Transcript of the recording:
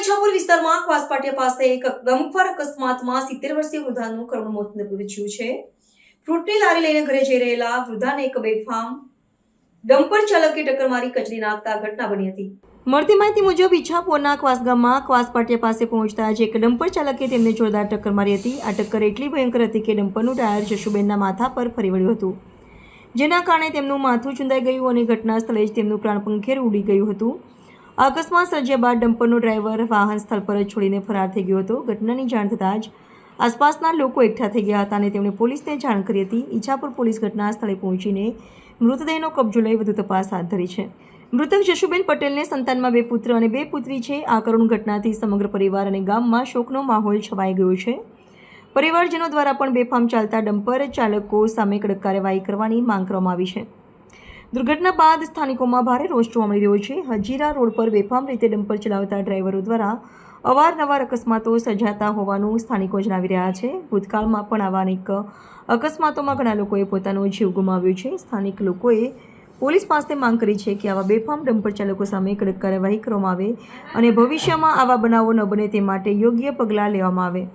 ઈચ્છાપુર વિસ્તારમાં ક્વાસપાટિયા પાસે એક ગમખ્વાર અકસ્માતમાં સિત્તેર વર્ષીય વૃદ્ધાનું કરુણ મોત નિપજ્યું છે. ફ્રૂટની લારી લઈને ઘરે જઈ રહેલા વૃદ્ધાને એક બેફામ ડમ્પર ચાલકે ટક્કર મારી કચડી નાખતા ઘટના બની હતી. મળતી માહિતી મુજબ ઈચ્છાપોરના ક્વાસ ગામમાં ક્વાસપાટિયા પાસે પહોંચતા જ એક ડમ્પર ચાલકે તેમને જોરદાર ટક્કર મારી હતી. આ ટક્કર એટલી ભયંકર હતી કે ડમ્પરનું ટાયર જશુબેનના માથા પર ફરી વળ્યું હતું. જેના કારણે તેમનું માથું ચૂંદાઈ ગયું અને ઘટના સ્થળે જ તેમનું પ્રાણ પંખેર ઉડી ગયું હતું. અકસ્માત સર્જ્યા બાદ ડમ્પરનો ડ્રાઈવર વાહન સ્થળ પર જ છોડીને ફરાર થઈ ગયો હતો. ઘટનાની જાણ થતાં જ આસપાસના લોકો એકઠા થઈ ગયા હતા અને તેમણે પોલીસને જાણ કરી હતી. ઈચ્છાપુર પોલીસ ઘટના સ્થળે પહોંચીને મૃતદેહનો કબજો લઈ વધુ તપાસ હાથ ધરી છે. મૃતક જશુબેન પટેલને સંતાનમાં બે પુત્ર અને બે પુત્રી છે. આ કરુણ ઘટનાથી સમગ્ર પરિવાર અને ગામમાં શોકનો માહોલ છવાઈ ગયો છે. પરિવારજનો દ્વારા પણ બેફામ ચાલતા ડમ્પર ચાલકો સામે કડક કાર્યવાહી કરવાની માંગ કરવામાં આવી છે. દુર્ઘટના બાદ સ્થાનિકોમાં ભારે રોષ જોવા મળી રહ્યો છે. હજીરા રોડ પર બેફામ રીતે ડમ્પર ચલાવતા ડ્રાઈવરો દ્વારા અવારનવાર અકસ્માતો સર્જાતા હોવાનું સ્થાનિકો જણાવી રહ્યા છે. ભૂતકાળમાં પણ આવા અનેક અકસ્માતોમાં ઘણા લોકોએ પોતાનો જીવ ગુમાવ્યો છે. સ્થાનિક લોકોએ પોલીસ પાસે માંગ કરી છે કે આવા બેફામ ડમ્પર ચાલકો સામે કડક કાર્યવાહી કરવામાં આવે અને ભવિષ્યમાં આવા બનાવો ન બને તે માટે યોગ્ય પગલાં લેવામાં આવે.